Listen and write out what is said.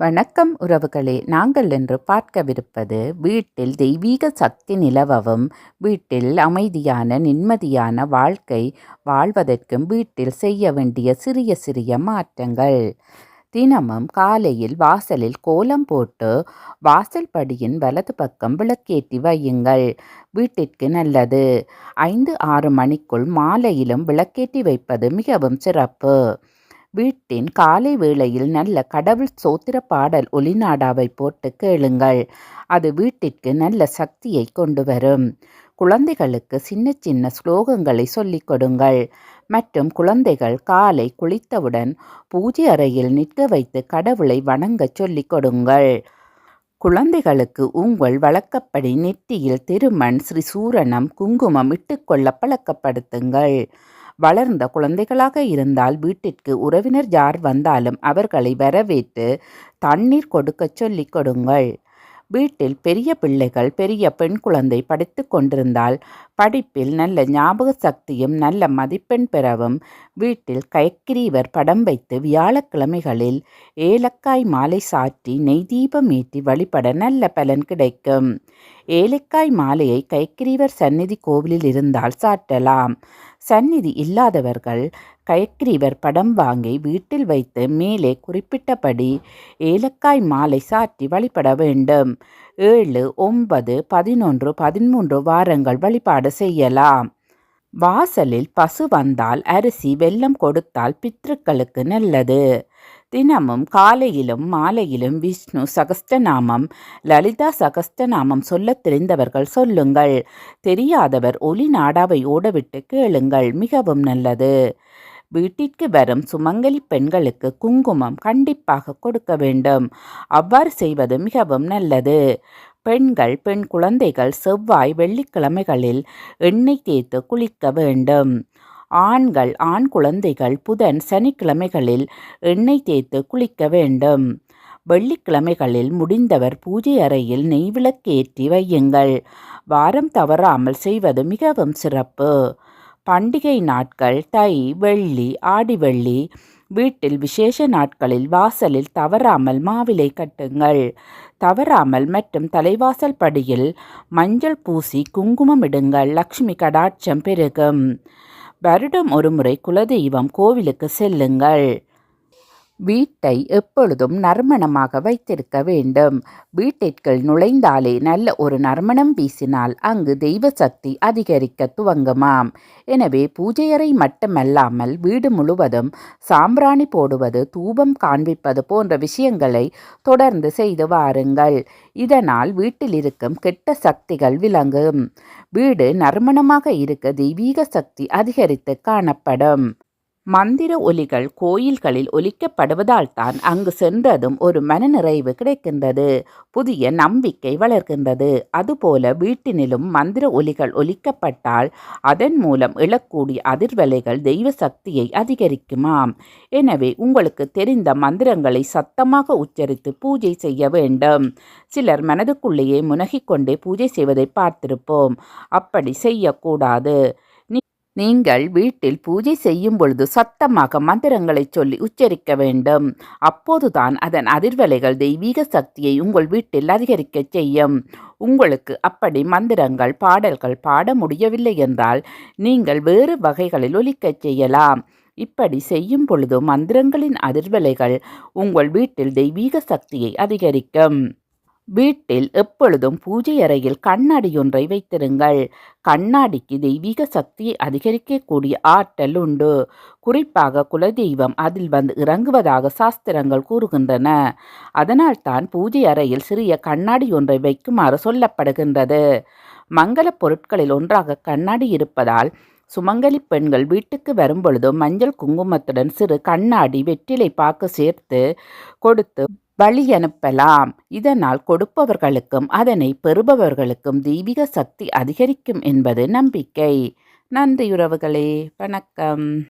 வணக்கம் உறவுகளே. நாங்கள் இன்று பார்க்கவிருப்பது வீட்டில் தெய்வீக சக்தி நிலவவும் வீட்டில் அமைதியான நிம்மதியான வாழ்க்கை வாழ்வதற்கும் வீட்டில் செய்ய வேண்டிய சிறிய சிறிய மாற்றங்கள். தினமும் காலையில் வாசலில் கோலம் போட்டு வாசல் படியின் வலது பக்கம் விளக்கேற்றி வையுங்கள். வீட்டிற்கு நல்லது. ஐந்து ஆறு மணிக்குள் மாலையிலும் விளக்கேற்றி வைப்பது மிகவும் சிறப்பு. வீட்டின் காலை வேளையில் நல்ல கடவுள் சோத்திர பாடல் ஒலிநாடாவை போட்டு கேளுங்கள். அது வீட்டிற்கு நல்ல சக்தியை கொண்டு வரும். குழந்தைகளுக்கு சின்ன சின்ன ஸ்லோகங்களை சொல்லிக் கொடுங்கள். மற்றும் குழந்தைகள் காலை குளித்தவுடன் பூஜை அறையில் நிற்க வைத்து கடவுளை வணங்க சொல்லிக் கொடுங்கள். குழந்தைகளுக்கு உங்கள் வழக்கப்படி நெற்றியில் திருமண் ஸ்ரீ சூரணம் குங்குமம் இட்டுக்கொள்ள பழக்கப்படுத்துங்கள். வளர்ந்த குழந்தைகளாக இருந்தால் வீட்டிற்கு உறவினர் யார் வந்தாலும் அவர்களை வரவேற்று தண்ணீர் கொடுக்கச் சொல்லிக் கொடுங்கள். வீட்டில் பெரிய பிள்ளைகள் பெரிய பெண் குழந்தை படித்து கொண்டிருந்தால் படிப்பில் நல்ல ஞாபக சக்தியும் நல்ல மதிப்பெண் பெறவும் வீட்டில் கைக்கிரீவர் படம் வைத்து வியாழக்கிழமைகளில் ஏலக்காய் மாலை சாற்றி நெய் தீபம் ஏற்றி வழிபட நல்ல பலன் கிடைக்கும். ஏலக்காய் மாலையை கைக்கிரீவர் சந்நிதி கோவிலில் இருந்தால் சாற்றலாம். சந்நிதி இல்லாதவர்கள் கயக்ரீவர் படம் வாங்கி வீட்டில் வைத்து மேலே குறிப்பிட்டபடி ஏலக்காய் மாலை சாற்றி வழிபட வேண்டும். ஏழு ஒன்பது பதினொன்று பதிமூன்று வாரங்கள் வழிபாடு செய்யலாம். வாசலில் பசு வந்தால் அரிசி வெல்லம் கொடுத்தால் பித்ருக்களுக்கு நல்லது. தினமும் காலையிலும் மாலையிலும் விஷ்ணு சகஸ்டநாமம் லலிதா சகஸ்டநாமம் சொல்ல தெரிந்தவர்கள் சொல்லுங்கள். தெரியாதவர் ஒலி நாடாவை ஓடவிட்டு கேளுங்கள். மிகவும் நல்லது. வீட்டிற்கு வரும் சுமங்கலி பெண்களுக்கு குங்குமம் கண்டிப்பாக கொடுக்க வேண்டும். அவ்வாறு செய்வது மிகவும் நல்லது. பெண்கள் பெண் குழந்தைகள் செவ்வாய் வெள்ளிக்கிழமைகளில் எண்ணெய் தேய்த்து குளிக்க வேண்டும். ஆண்கள் ஆண் குழந்தைகள் புதன் சனிக்கிழமைகளில் எண்ணெய் தேய்த்து குளிக்க வேண்டும். வெள்ளிக்கிழமைகளில் முடிந்தவர் பூஜை அறையில் நெய்விளக்கேற்றி வையுங்கள். வாரம் தவறாமல் செய்வது மிகவும் சிறப்பு. பண்டிகை நாட்கள் தை வெள்ளி ஆடி வெள்ளி வீட்டில் விசேஷ நாட்களில் வாசலில் தவறாமல் மாவிலை கட்டுங்கள். தவறாமல் மற்றும் தலைவாசல் படியில் மஞ்சள் பூசி குங்குமம் இடுங்கள். லக்ஷ்மி கடாட்சம் பெருகும். வருடம் ஒருமுறை குலதெய்வம் கோவிலுக்கு செல்லுங்கள். வீட்டை எப்பொழுதும் நறுமணமாக வைத்திருக்க வேண்டும். வீட்டிற்குள் நுழைந்தாலே நல்ல ஒரு நறுமணம் வீசினால் அங்கு தெய்வ சக்தி அதிகரிக்க துவங்குமாம். எனவே பூஜையறை மட்டுமல்லாமல் வீடு முழுவதும் சாம்பிராணி போடுவது தூபம் காண்பிப்பது போன்ற விஷயங்களை தொடர்ந்து செய்து வாருங்கள். இதனால் வீட்டில் இருக்கும் கெட்ட சக்திகள் விளங்கும். வீடு நறுமணமாக இருக்க தெய்வீக சக்தி அதிகரித்து காணப்படும். மந்திர ஒலிகள் கோயில்களில் ஒலிக்கப்படுவதால் தான் அங்கு சென்றதும் ஒரு மனநிறைவு கிடைக்கின்றது. புதிய நம்பிக்கை வளர்கின்றது. அதுபோல வீட்டினிலும் மந்திர ஒலிகள் ஒலிக்கப்பட்டால் அதன் மூலம் எழக்கூடிய அதிர்வலைகள் தெய்வ சக்தியை அதிகரிக்குமாம். எனவே உங்களுக்கு தெரிந்த மந்திரங்களை சத்தமாக உச்சரித்து பூஜை செய்ய வேண்டும். சிலர் மனதுக்குள்ளேயே முனகிக்கொண்டே பூஜை செய்வதை பார்த்திருப்போம். அப்படி செய்யக்கூடாது. நீங்கள் வீட்டில் பூஜை செய்யும் பொழுது சத்தமாக மந்திரங்களை சொல்லி உச்சரிக்க வேண்டும். அப்போதுதான் அதன் அதிர்வலைகள் தெய்வீக சக்தியை உங்கள் வீட்டில் அதிகரிக்க செய்யும். உங்களுக்கு அப்படி மந்திரங்கள் பாடல்கள் பாட முடியவில்லை என்றால் நீங்கள் வேறு வகைகளில் ஒலிக்கச் செய்யலாம். இப்படி செய்யும் பொழுது மந்திரங்களின் அதிர்வலைகள் உங்கள் வீட்டில் தெய்வீக சக்தியை அதிகரிக்கும். வீட்டில் எப்பொழுதும் பூஜை அறையில் கண்ணாடி ஒன்றை வைத்திருங்கள். கண்ணாடிக்கு தெய்வீக சக்தியை அதிகரிக்கக்கூடிய ஆற்றல் உண்டு. குறிப்பாக குலதெய்வம் அதில் வந்து இறங்குவதாக சாஸ்திரங்கள் கூறுகின்றன. அதனால்தான் பூஜை அறையில் சிறிய கண்ணாடி ஒன்றை வைக்குமாறு சொல்லப்படுகின்றது. மங்கள பொருட்களில் ஒன்றாக கண்ணாடி இருப்பதால் சுமங்கலி பெண்கள் வீட்டுக்கு வரும்பொழுது மஞ்சள் குங்குமத்துடன் சிறு கண்ணாடி வெற்றிலை பாக்கு சேர்த்து கொடுத்து வழி அனுப்பலாம் இதனால் கொடுப்பவர்களுக்கும் அதனை பெறுபவர்களுக்கும் தெய்வீக சக்தி அதிகரிக்கும் என்பது நம்பிக்கை. நன்றி உறவுகளே. வணக்கம்.